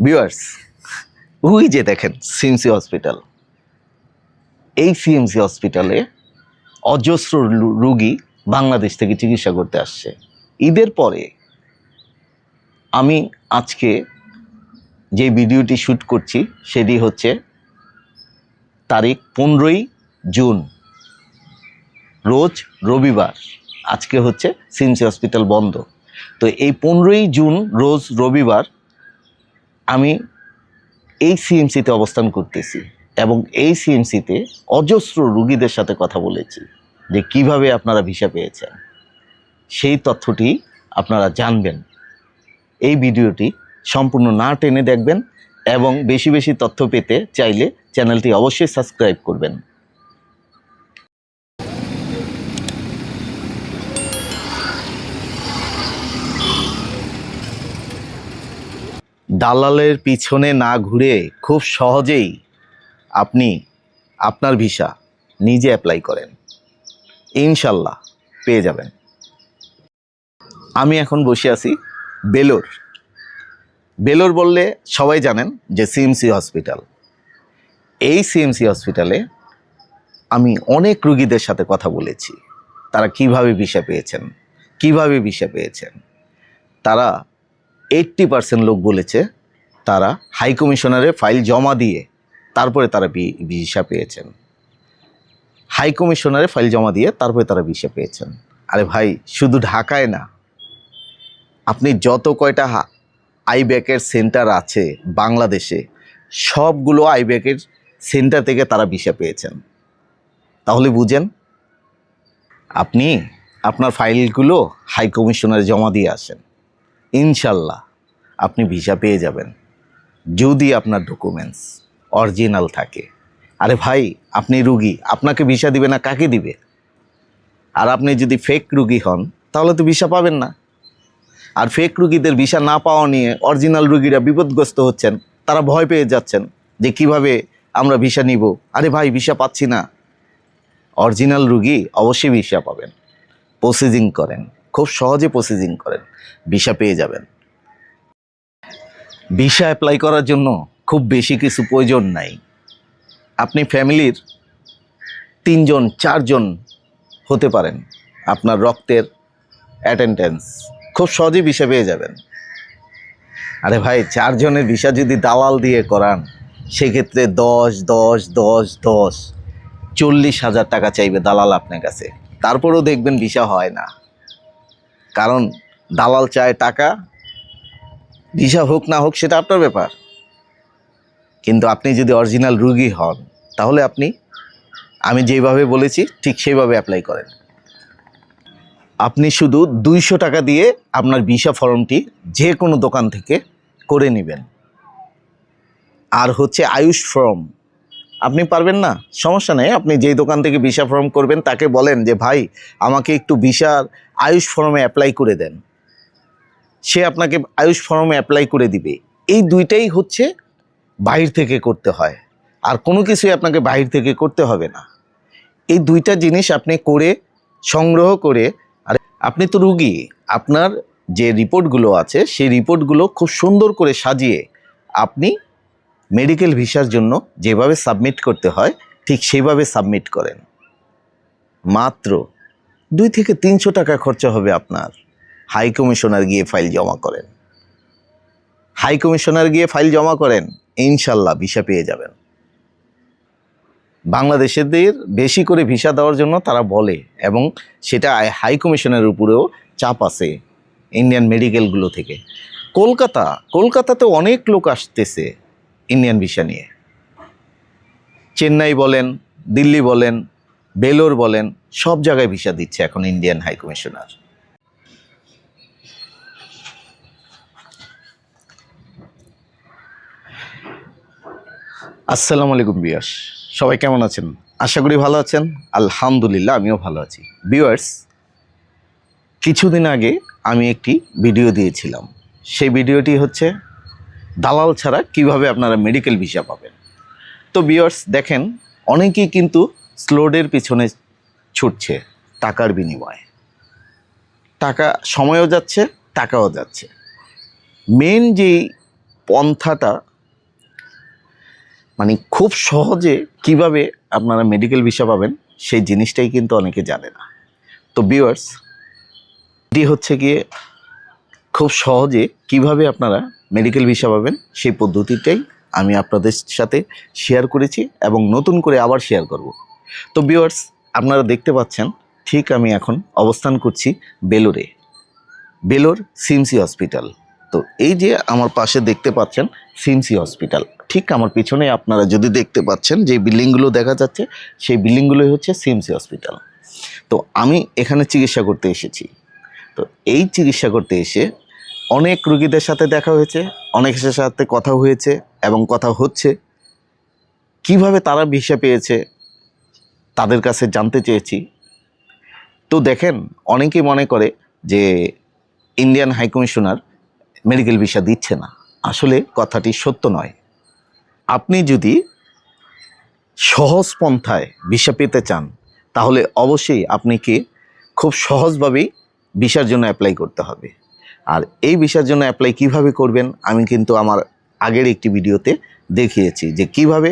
Viewers ওই যে দেখেন? সিএমসি হসপিটাল এই সিএমসি হসপিটালে অজস্র রুগী বাংলাদেশ থেকে চিকিৎসা করতে আসছে। ঈদের পরে আমি আজকে যে ভিডিওটি শ্যুট করছি, সেটি হচ্ছে তারিখ পনেরোই জুন, রোজ রবিবার। আজকে হচ্ছে সিমসি হসপিটাল বন্ধ। তো এই পনেরোই জুন, রোজ রবিবার আমি এই সিএমসিতে অবস্থান করতেছি এবং এই সিএমসিতে অজস্র রুগীদের সাথে কথা বলেছি যে কীভাবে আপনারা ভিসা পেয়েছেন। সেই তথ্যটি আপনারা জানবেন। এই ভিডিওটি সম্পূর্ণ না টেনে দেখবেন এবং বেশি বেশি তথ্য পেতে চাইলে চ্যানেলটি অবশ্যই সাবস্ক্রাইব করবেন। দালালের পিছনে না ঘুরে খুব সহজেই আপনি আপনার ভিসা নিজে অ্যাপ্লাই করেন। ইনশাল্লাহ পেয়ে যাবেন। আমি এখন বসে আছি বেলোর। বেলোর বললে সবাই জানেন যে সিএমসি হসপিটাল এই সিএমসি হসপিটালে আমি অনেক রুগীদের সাথে কথা বলেছি। তারা কীভাবে ভিসা পেয়েছেন, কীভাবে ভিসা পেয়েছেন, তারা এইট্টি পার্সেন্ট লোক বলেছে তারা হাই কমিশনারে ফাইল জমা দিয়ে তারপরে তারা ভিসা পেয়েছেন। হাই কমিশনারে ফাইল জমা দিয়ে তারপরে তারা ভিসা পেয়েছেন। আরে ভাই, শুধু ঢাকায় না, আপনি যত কয়টা আইব্যাকের সেন্টার আছে বাংলাদেশে, সবগুলো আইব্যাকের সেন্টার থেকে তারা ভিসা পেয়েছেন। তাহলে বুঝেন, আপনি আপনার ফাইলগুলো হাই কমিশনারে জমা দিয়ে আসেন। ইনশাল্লাহ আপনি ভিসা পেয়ে যাবেন, যদি আপনার ডকুমেন্টস অরিজিনাল থাকে। আরে ভাই, আপনি রুগী, আপনাকে ভিসা দিবে না, কাকে দিবে? আর আপনি যদি ফেক রুগী হন, তাহলে তো ভিসা পাবেন না। আর ফেক রুগীদের ভিসা না পাওয়া নিয়ে অরিজিনাল রুগীরা বিপদগ্রস্ত হচ্ছেন, তারা ভয় পেয়ে যাচ্ছেন যে কীভাবে আমরা ভিসা নিব। আরে ভাই, ভিসা পাচ্ছি না। অরিজিনাল রুগী অবশ্যই ভিসা পাবেন। প্রসেসিং করেন। খুব সহজে প্রসেসিং করেন ভিসা পেয়ে যাবেন। ভিসা অ্যাপ্লাই করার জন্য খুব বেশি কিছু প্রয়োজন নাই। আপনি ফ্যামিলির তিনজন, চারজন হতে পারেন, আপনার রক্তের অ্যাটেন্ডেন্স খুব সহজেই ভিসা পেয়ে যাবেন। আরে ভাই, চারজনের ভিসা যদি দালাল দিয়ে করান, সেক্ষেত্রে দশ দশ দশ দশ, চল্লিশ হাজার টাকা চাইবে দালাল আপনার কাছে। তারপরেও দেখবেন ভিসা হয় না। কারণ দালাল চায় টাকা ভিসা হোক না হোক সেটা আপনার ব্যাপার। কিন্তু আপনি যদি অরিজিনাল রুগী হন, তাহলে আপনি, আমি যেভাবে বলেছি, ঠিক সেইভাবে অ্যাপ্লাই করেন। আপনি শুধু দুইশো টাকা দিয়ে আপনার ভিসা ফর্মটি যে কোনো দোকান থেকে করে নেবেন। আর হচ্ছে আয়ুষ ফর্ম আপনি পারবেন না। সমস্যা নেই, আপনি যেই দোকান থেকে ভিসা ফর্ম করবেন, তাকে বলেন যে, ভাই, আমাকে একটু ভিসার আয়ুষ ফর্মে অ্যাপ্লাই করে দেন। সে আপনাকে আয়ুষ ফর্মে অ্যাপ্লাই করে দিবে। এই দুইটাই হচ্ছে বাহির থেকে করতে হয়। আর কোনো কিছুই আপনাকে বাহির থেকে করতে হবে না। এই দুইটা জিনিস আপনি করে, সংগ্রহ করে, আর, আপনি তো রুগী। আপনার যে রিপোর্টগুলো আছে, সেই রিপোর্টগুলো খুব সুন্দর করে সাজিয়ে আপনি মেডিকেল ভিসার জন্য যেভাবে সাবমিট করতে হয়, ঠিক সেইভাবে সাবমিট করেন। মাত্র দুই থেকে তিনশো টাকা খরচা হবে আপনার। হাই কমিশনার গিয়ে ফাইল জমা করেন। হাই কমিশনার গিয়ে ফাইল জমা করেন, ইনশাল্লাহ ভিসা পেয়ে যাবেন। বাংলাদেশেদের বেশি করে ভিসা দেওয়ার জন্য তারা বলে, এবং সেটা হাই কমিশনের উপরেও চাপ আছে ইন্ডিয়ান মেডিকেলগুলো থেকে। কলকাতা, কলকাতাতে অনেক লোক আসতেছে। ইন্ডিয়ান ভিসা নিয়ে। চেন্নাই বলেন, দিল্লি বলেন বেলোর বলেন, সব জায়গায় ভিসা দিচ্ছে এখন ইন্ডিয়ান হাই কমিশনার। আসসালামু আলাইকুম বিয়াস সবাই কেমন আছেন? আশা করি ভালো আছেন। আলহামদুলিল্লাহ, আমিও ভালো আছি। বিয়ার্স কিছুদিন আগে আমি একটি ভিডিও দিয়েছিলাম। সেই ভিডিওটি হচ্ছে দালাল ছাড়া কীভাবে আপনারা মেডিকেল ভিসা পাবেন? তো বিয়ার্স দেখেন, অনেকেই কিন্তু স্লোডের পিছনে ছুটছে টাকার বিনিময়ে। টাকা সময়ও যাচ্ছে, টাকাও যাচ্ছে। মেন যেই পন্থাটা মানে খুব সহজে কীভাবে আপনারা মেডিকেল ভিসা পাবেন, সেই জিনিসটাই কিন্তু অনেকে জানে না। তো ভিউয়ার্স এটি হচ্ছে গিয়ে খুব সহজে কীভাবে আপনারা মেডিকেল ভিসা পাবেন, সেই পদ্ধতিটাই আমি আপনাদের সাথে শেয়ার করেছি এবং নতুন করে আবার শেয়ার করব। তো ভিউয়ার্স আপনারা দেখতে পাচ্ছেন, ঠিক আমি এখন অবস্থান করছি বেলোরে বেলোর সিমসি হসপিটাল তো এই যে আমার পাশে দেখতে পাচ্ছেন সিমসি হসপিটাল ঠিক আমার পিছনে আপনারা যদি দেখতে পাচ্ছেন যে বিল্ডিংগুলো দেখা যাচ্ছে, সেই বিল্ডিংগুলোই হচ্ছে সিমসি হসপিটাল তো আমি এখানে চিকিৎসা করতে এসেছি। তো এই চিকিৎসা করতে এসে অনেক রুগীদের সাথে দেখা হয়েছে অনেকের সাথে কথা হয়েছে এবং কথা হচ্ছে। কীভাবে তারা ভিসা পেয়েছে, তাদের কাছে জানতে চেয়েছি। তো দেখেন, অনেকেই মনে করে যে ইন্ডিয়ান হাইকমিশনার মেডিকেল ভিসা দিচ্ছে না। আসলে কথাটি সত্য নয়। আপনি যদি সহজ পন্থায় ভিসা পেতে চান, তাহলে অবশ্যই আপনাকে খুব সহজভাবেই ভিসার জন্য অ্যাপ্লাই করতে হবে। আর এই ভিসার জন্য অ্যাপ্লাই কীভাবে করবেন, আমি কিন্তু আমার আগের একটি ভিডিওতে দেখিয়েছি যে কীভাবে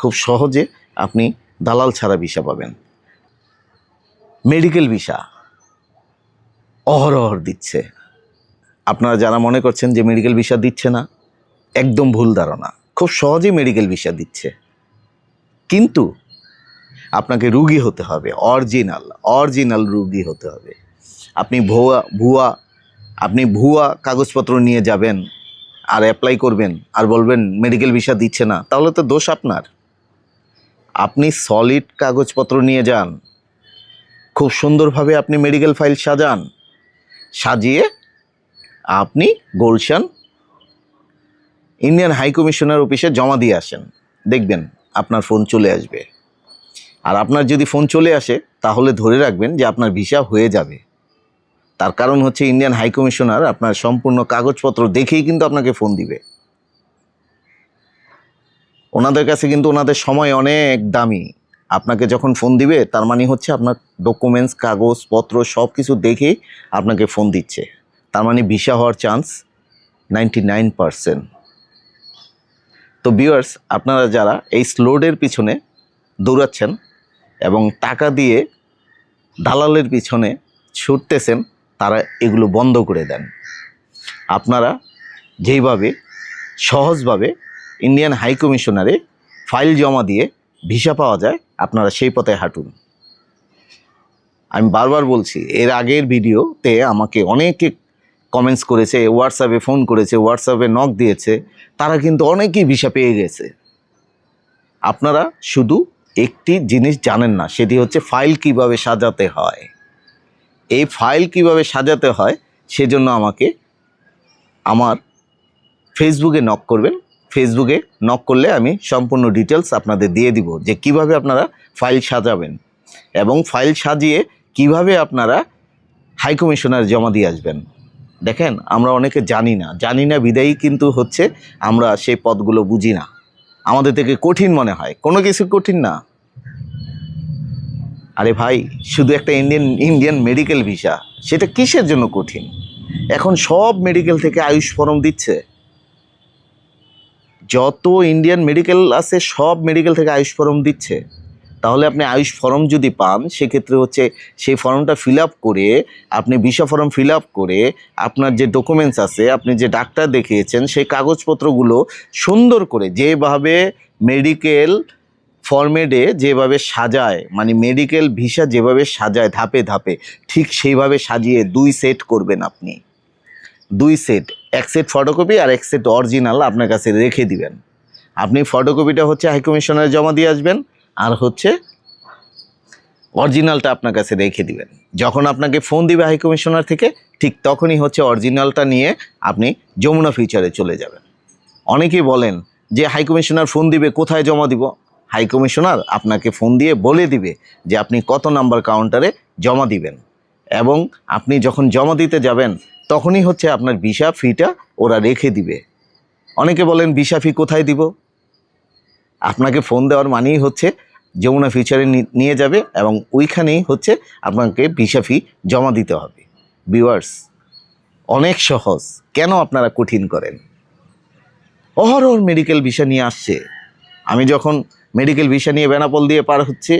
খুব সহজে আপনি দালাল ছাড়া ভিসা পাবেন। মেডিকেল ভিসা অহরহর দিচ্ছে। আপনারা যারা মনে করছেন যে মেডিকেল ভিসা দিচ্ছে না, একদম ভুল ধারণা। খুব সহজেই মেডিকেল ভিসা দিচ্ছে। কিন্তু আপনাকে রুগী হতে হবে অরিজিনাল অরিজিনাল রুগী হতে হবে। আপনি ভুয়া ভুয়া আপনি ভুয়া কাগজপত্র নিয়ে যাবেন, আর অ্যাপ্লাই করবেন, আর বলবেন মেডিকেল ভিসা দিচ্ছে না, তাহলে তো দোষ আপনার। আপনি সলিড কাগজপত্র নিয়ে যান, খুব সুন্দরভাবে আপনি মেডিকেল ফাইল সাজান, সাজিয়ে আপনি গুলশান ইন্ডিয়ান হাই কমিশনার অফিসে জমা দিয়ে আসেন। দেখবেন আপনার ফোন চলে আসবে। আর আপনার যদি ফোন চলে আসে, তাহলে ধরে রাখবেন যে আপনার ভিসা হয়ে যাবে। তার কারণ হচ্ছে ইন্ডিয়ান হাই কমিশনার আপনার সম্পূর্ণ কাগজপত্র দেখেই কিন্তু আপনাকে ফোন দিবে। ওনাদের কাছে কিন্তু ওনাদের সময় অনেক দামি। আপনাকে যখন ফোন দিবে, তার মানে হচ্ছে আপনার ডকুমেন্টস কাগজপত্র সব কিছু দেখেই আপনাকে ফোন দিচ্ছে। তার মানে ভিসা হওয়ার চান্স নাইনটি নাইন পারসেন্ট তো ভিউয়ার্স আপনারা যারা এই স্লোডের পিছনে দৌড়াচ্ছেন এবং টাকা দিয়ে দালালের পিছনে ছুটতেছেন তারা এগুলো বন্ধ করে দেন। আপনারা যেইভাবে, সহজভাবে ইন্ডিয়ান হাই কমিশনারে ফাইল জমা দিয়ে ভিসা পাওয়া যায়, আপনারা সেই পথে হাঁটুন। আমি বারবার বলছি, এর আগের ভিডিওতে আমাকে অনেকে কমেন্টস করেছে হোয়াটসঅ্যাপে ফোন করেছে হোয়াটসঅ্যাপে নক দিয়েছে, তারা কিন্তু অনেকেই ভিসা পেয়ে গেছে। আপনারা শুধু একটি জিনিস জানেন না, সেটি হচ্ছে ফাইল কীভাবে সাজাতে হয়। এই ফাইল কীভাবে সাজাতে হয় সেজন্য আমাকে আমার ফেসবুকে নক করবেন। ফেসবুকে নক করলে আমি সম্পূর্ণ ডিটেলস আপনাদের দিয়ে দিব যে কীভাবে আপনারা ফাইল সাজাবেন এবং ফাইল সাজিয়ে কীভাবে আপনারা হাই কমিশনার জমা দিয়ে আসবেন। দেখেন, আমরা অনেকে জানি না। জানি না বিদায়ী কিন্তু হচ্ছে আমরা সেই পদগুলো বুঝি না। আমাদের থেকে কঠিন মনে হয়। কোনো কিছু কঠিন না। আরে ভাই, শুধু একটা ইন্ডিয়ান ইন্ডিয়ান মেডিকেল ভিসা সেটা কিসের জন্য কঠিন? এখন সব মেডিকেল থেকে আয়ুষ ফরম দিচ্ছে। যত ইন্ডিয়ান মেডিকেল আছে, সব মেডিকেল থেকে আয়ুষ ফরম দিচ্ছে। তাহলে আপনি আয়ুষ ফর্ম যদি পান, সেক্ষেত্রে হচ্ছে সেই ফর্মটা ফিল আপ করে, আপনি ভিসা ফর্ম ফিল আপ করে, আপনার যে ডকুমেন্টস আছে, আপনি যে ডাক্তার দেখিয়েছেন, সেই কাগজপত্রগুলো সুন্দর করে যেভাবে মেডিকেল ফর্মেটে যেভাবে সাজায় মানে মেডিকেল ভিসা যেভাবে সাজায় ধাপে ধাপে, ঠিক সেইভাবে সাজিয়ে দুই সেট করবেন আপনি। দুই সেট এক সেট ফটোকপি আর এক সেট অরিজিনাল আপনার কাছে রেখে দিবেন। আপনি ফটোকপিটা হচ্ছে হাইকমিশনারে জমা দিয়ে আসবেন, আর হচ্ছে অরিজিনালটা আপনার কাছে রেখে দিবেন। যখন আপনাকে ফোন দিবে হাইকমিশনার থেকে, ঠিক তখনই হচ্ছে অরিজিনালটা নিয়ে আপনি যমুনা ফিউচারে চলে যাবেন। অনেকেই বলেন যে হাইকমিশনার ফোন দিবে, কোথায় জমা দিব? হাই কমিশনার আপনাকে ফোন দিয়ে বলে দিবে যে আপনি কত নাম্বার কাউন্টারে জমা দিবেন। এবং আপনি যখন জমা দিতে যাবেন, তখনই হচ্ছে আপনার ভিসা ফিটা ওরা রেখে দিবে। অনেকে বলেন, ভিসা ফি কোথায় দিব? আপনাকে ফোন দেওয়ার মানেই হচ্ছে যমুনা ফিউচারে নি- নিয়ে যাবে এবং ওইখানেই হচ্ছে আপনাকে ভিসা ফি জমা দিতে হবে। ভিউয়ার্স, অনেক সহজ। কেন আপনারা কঠিন করেন? অহরহ মেডিকেল ভিসা নিয়ে আসছে। আমি যখন মেডিকেল ভিসা নিয়ে বেনাপোল দিয়ে পার হচ্ছে।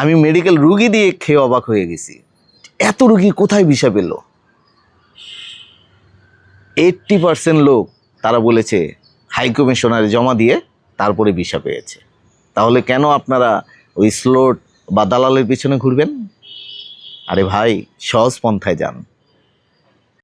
আমি মেডিকেল রুগী দিয়ে খেয়ে অবাক হয়ে গেছি। এত রুগী কোথায় ভিসা পেল? এইট্টি পার্সেন্ট লোক তারা বলেছে হাই কমিশনারে জমা দিয়ে তারপরে ভিসা পেয়েছে। তাহলে কেন আপনারা ওই স্লোট বা দালালের পিছনে ঘুরবেন? আরে ভাই, সহজ পন্থায় যান।